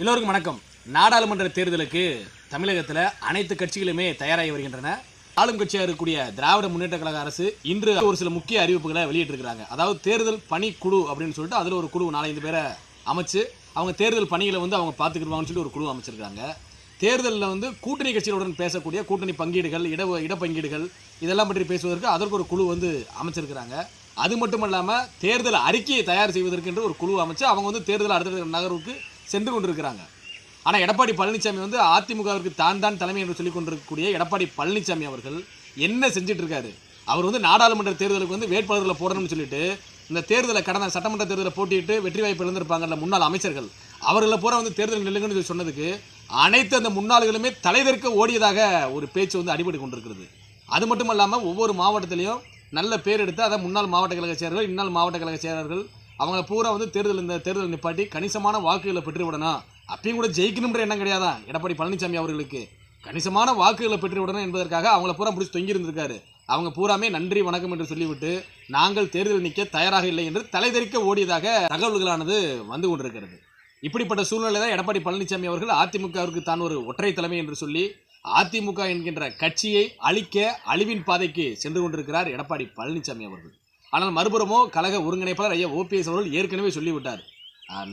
எல்லோருக்கும் வணக்கம். நாடாளுமன்ற தேர்தலுக்கு தமிழகத்தில் அனைத்து கட்சிகளுமே தயாராகி வருகின்றன. ஆளும் கட்சியாக இருக்கக்கூடிய திராவிட முன்னேற்ற கழக அரசு இன்று ஒரு சில முக்கிய அறிவிப்புகளை வெளியிட்டிருக்கிறாங்க. அதாவது தேர்தல் பணிக்குழு அப்படின்னு சொல்லிட்டு அதில் ஒரு குழு நாலஞ்சு பேரை அமைச்சு அவங்க தேர்தல் பணிகளை வந்து அவங்க பார்த்துக்கிடுவாங்கன்னு சொல்லி ஒரு குழு அமைச்சிருக்காங்க தேர்தலில் வந்து கூட்டணி கட்சிகளுடன் பேசக்கூடிய கூட்டணி பங்கீடுகள் இட இடப்பங்கீடுகள் இதெல்லாம் பற்றி பேசுவதற்கு அதற்கு ஒரு குழு வந்து அமைச்சிருக்கிறாங்க. அது மட்டும் இல்லாமல் தேர்தல் அறிக்கையை தயார் செய்வதற்கு என்று ஒரு குழு அமைச்சு அவங்க வந்து தேர்தல் அடுத்த நகர்வுக்கு சென்று கொண்டிருக்கிறாங்க. ஆனால் எடப்பாடி பழனிசாமி வந்து அதிமுகவிற்கு தான் தான் தலைமை என்று சொல்லிக் கொண்டிருக்கக்கூடிய எடப்பாடி பழனிசாமி அவர்கள் என்ன செஞ்சுட்டு இருக்காரு? அவர் வந்து நாடாளுமன்ற தேர்தலுக்கு வந்து வேட்பாளர்களை போடணும்னு சொல்லிட்டு இந்த தேர்தலை கடந்த சட்டமன்ற தேர்தலை போட்டியிட்டு வெற்றி வாய்ப்பு இழந்திருப்பாங்கல்ல முன்னாள் அமைச்சர்கள். அவர்களை பூரா வந்து தேர்தல் நிலுங்கன்னு சொல்லி சொன்னதுக்கு அனைத்து அந்த முன்னாள்களுமே தலைதற்க ஓடியதாக ஒரு பேச்சு வந்து அடிபடி கொண்டிருக்கிறது. அது மட்டும் இல்லாமல் ஒவ்வொரு மாவட்டத்திலையும் நல்ல பேர் எடுத்து அதை முன்னாள் மாவட்ட கழக செயலர்கள் இந்நாள் மாவட்ட கழக செயலர்கள் அவங்கள பூரா வந்து தேர்தல் இந்த தேர்தல் நிப்பாட்டி கணிசமான வாக்குகளை பெற்றுவிடணும். அப்பயும் கூட ஜெயிக்கணுன்ற எண்ணம் கிடையாதான் எடப்பாடி பழனிசாமி அவர்களுக்கு. கணிசமான வாக்குகளை பெற்றுவிடணும் என்பதற்காக அவங்கள பூரா பிடிச்சி தொங்கி இருந்திருக்காரு. அவங்க பூராமே நன்றி வணக்கம் என்று சொல்லிவிட்டு நாங்கள் தேர்தல் நிற்க தயாராக இல்லை என்று தலைதெறிக்க ஓடியதாக தகவல்களானது வந்து கொண்டிருக்கிறது. இப்படிப்பட்ட சூழ்நிலை தான் எடப்பாடி பழனிசாமி அவர்கள் அதிமுகவிற்கு தான் ஒரு ஒற்றை தலைமை என்று சொல்லி அதிமுக என்கின்ற கட்சியை அழிக்க அழிவின் பாதைக்கு சென்று கொண்டிருக்கிறார் எடப்பாடி பழனிசாமி அவர்கள். ஆனால் மறுபுறமோ கழக ஒருங்கிணைப்பாளர் ஐயா ஓபிஎஸ் அவர்கள் ஏற்கனவே சொல்லிவிட்டார்.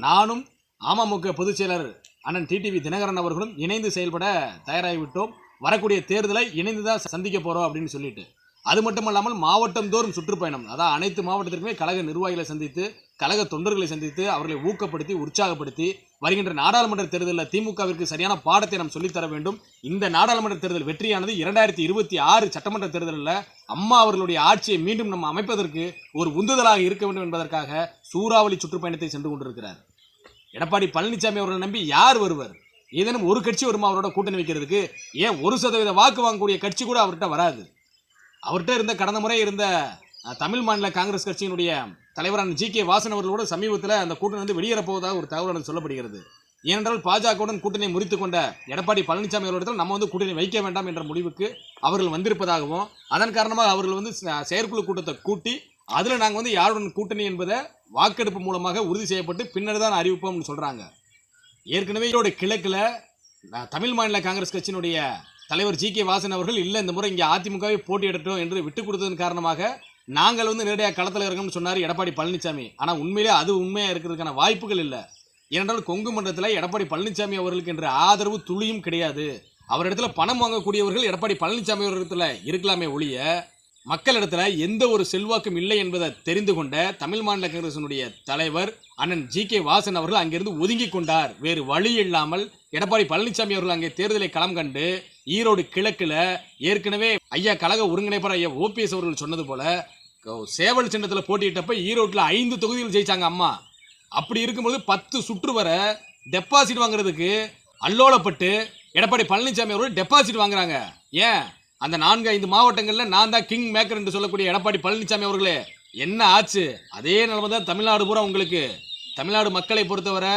நானும் அமமுக பொதுச் செயலர் அண்ணன் டிடிவி தினகரன் அவர்களும் இணைந்து செயல்பட தயாராகிவிட்டோம். வரக்கூடிய தேர்தலை இணைந்து தான் சந்திக்க போகிறோம் அப்படின்னு சொல்லிட்டு. அது மட்டும் இல்லாமல் மாவட்டம் தோறும் சுற்றுப்பயணம். அதான் அனைத்து மாவட்டத்திற்குமே கழக நிர்வாகிகளை சந்தித்து கழக தொண்டர்களை சந்தித்து அவர்களை ஊக்கப்படுத்தி உற்சாகப்படுத்தி வருகின்ற நாடாளுமன்ற தேர்தலில் திமுகவிற்கு சரியான பாடத்தை நாம் சொல்லித்தர வேண்டும். இந்த நாடாளுமன்ற தேர்தல் வெற்றியானது இரண்டாயிரத்தி இருபத்தி ஆறு சட்டமன்ற தேர்தலில் அம்மா அவர்களுடைய ஆட்சியை மீண்டும் நம்ம அமைப்பதற்கு ஒரு உந்துதலாக இருக்க வேண்டும் என்பதற்காக சூறாவளி சுற்றுப்பயணத்தை சென்று கொண்டிருக்கிறார். எடப்பாடி பழனிசாமி அவர்களை நம்பி யார் வருவர்? ஏதேனும் ஒரு கட்சி வருமா அவரோட கூட்டணி வைக்கிறதுக்கு? ஏன் ஒரு சதவீத வாக்கு வாங்கக்கூடிய கட்சி கூட அவர்கிட்ட வராது. அவர்கிட்ட இருந்த கடந்த முறை இருந்த தமிழ் மாநில காங்கிரஸ் கட்சியினுடைய தலைவரான ஜி கே வாசன் அவர்களோட சமீபத்தில் அந்த கூட்டணி வந்து வெளியேறப் போவதாக ஒரு தகவல் சொல்லப்படுகிறது. ஏனென்றால் பாஜகவுடன் கூட்டணி முறித்து கொண்ட எடப்பாடி பழனிசாமி அவர்களிடத்தில் நம்ம வந்து கூட்டணி வைக்க வேண்டாம் என்ற முடிவுக்கு அவர்கள் வந்திருப்பதாகவும் அதன் காரணமாக அவர்கள் வந்து செயற்குழு கூட்டத்தை கூட்டி அதில் நாங்கள் வந்து யாருடன் கூட்டணி என்பதை வாக்கெடுப்பு மூலமாக உறுதி செய்யப்பட்டு பின்னர் தான் அறிவிப்போம்னு சொல்கிறாங்க ஏற்கனவே இதோட கிழக்கில் தமிழ் மாநில காங்கிரஸ் கட்சியினுடைய தலைவர் ஜி கே வாசன் அவர்கள் இல்லை இந்த முறை இங்கே அதிமுகவை போட்டியிடட்டும் என்று விட்டு கொடுத்ததன் காரணமாக நாங்கள் வந்து நேரடியாக களத்தில் இறங்கணும்னு சொன்னார் எடப்பாடி பழனிசாமி ஆனால் உண்மையிலே அது உண்மையாக இருக்கிறதுக்கான வாய்ப்புகள் இல்லை. ஏனென்றால் கொங்கு மன்றத்தில் எடப்பாடி பழனிசாமி அவர்களுக்கு என்ற ஆதரவு துளியும் கிடையாது. அவரிடத்துல பணம் வாங்கக்கூடியவர்கள் எடப்பாடி பழனிசாமி அவர்களிடத்துல இருக்கலாமே ஒழிய மக்களிடத்துல எந்த ஒரு செல்வாக்கும் இல்லை என்பதை தெரிந்து கொண்ட தமிழ் மாநில காங்கிரசினுடைய தலைவர் அண்ணன் ஜி கே வாசன் அவர்கள் அங்கிருந்து ஒதுங்கி கொண்டார். வேறு வழி இல்லாமல் எடப்பாடி பழனிசாமி அவர்கள் அங்கே தேர்தலை களம் கண்டு ஈரோடு கிழக்கில் ஏற்கனவே ஐயா கழக ஒருங்கிணைப்பாளர் ஐயா ஓபிஎஸ் அவர்கள் சொன்னது போல சேவல் சின்னத்தில் போட்டியிட்டப்ப ஈரோட்டில் ஐந்து தொகுதிகள் ஜெயிச்சாங்க அம்மா. அப்படி இருக்கும்போது பத்து சுற்று வர டெபாசிட் வாங்குறதுக்கு அல்லோலப்பட்டு எடப்பாடி பழனிசாமி அவர்கள் டெபாசிட் வாங்குறாங்க. ஏன்? அந்த நான்கு ஐந்து மாவட்டங்களில் நான் தான் கிங் மேக்கர் என்று சொல்லக்கூடிய எடப்பாடி பழனிசாமி அவர்களே. என்ன ஆச்சு? அதே நிலைமை தான் தமிழ்நாடு பூரா உங்களுக்கு. தமிழ்நாடு மக்களை பொறுத்தவரை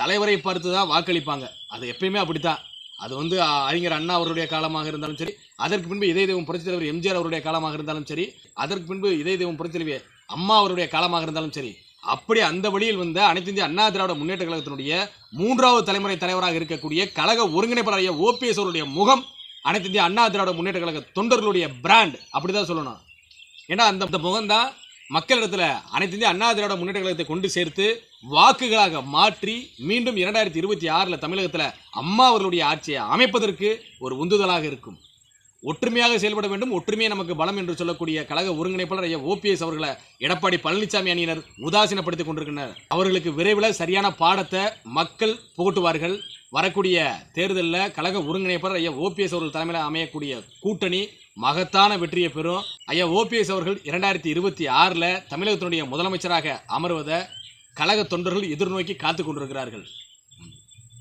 தலைவரை பார்த்து தான் வாக்களிப்பாங்க. அது எப்பயுமே அப்படித்தான். அது வந்து அறிஞர் அண்ணா அவருடைய காலமாக இருந்தாலும் சரி அதற்கு பின்பு இதய தெய்வம் புரட்சி தலைவர் எம்ஜிஆர் அவருடைய காலமாக இருந்தாலும் சரி அதற்கு பின்பு இதய தெய்வம் புரட்சி தலைவர் அம்மா அவருடைய காலமாக இருந்தாலும் சரி அப்படி அந்த வழியில் வந்த அனைத்து இந்திய அண்ணா திராவிட முன்னேற்ற கழகத்தினுடைய மூன்றாவது தலைமுறை தலைவராக இருக்கக்கூடிய கழக ஒருங்கிணைப்பாளர் ஓபிஎஸ் அவருடைய முகம் அனைத்து இந்திய அண்ணா திராவிட முன்னேற்ற கழக தொண்டர்களுடைய பிராண்ட் அப்படிதான் சொல்லணும். ஏன்னா அந்த அந்த முகம்தான் மக்களிடத்துல அனைத்து இந்திய அண்ணா திராவிட முன்னேற்ற கழகத்தை கொண்டு சேர்த்து வாக்குகளாக மாற்றி மீண்டும் இரண்டாயிரத்தி இருபத்தி ஆறில் தமிழகத்தில் அம்மா அவர்களுடைய ஆட்சியை அமைப்பதற்கு ஒரு உந்துதலாக இருக்கும். ஒற்றுமையாக செயல்பட வேண்டும். ஒற்றுமையே நமக்கு பலம் என்று சொல்லக்கூடிய கழக ஒருங்கிணைப்பாளர் ஐயா ஓபிஎஸ் அவர்களை எடப்பாடி பழனிசாமி அணியினர் உதாசீனப்படுத்திக் கொண்டிருக்கின்றனர். அவர்களுக்கு விரைவில் சரியான பாடத்தை மக்கள் புகட்டுவார்கள். வரக்கூடிய தேர்தலில் கழக ஒருங்கிணைப்பாளர் ஐயா ஓபிஎஸ் அவர்கள் தலைமையில் அமையக்கூடிய கூட்டணி மகத்தான வெற்றியை பெறும். ஐயா ஓபிஎஸ் அவர்கள் இரண்டாயிரத்தி இருபத்தி ஆறில் தமிழகத்தினுடைய முதலமைச்சராக அமர்வதை கழக தொண்டர்கள் எதிர்நோக்கி காத்து கொண்டிருக்கிறார்கள்.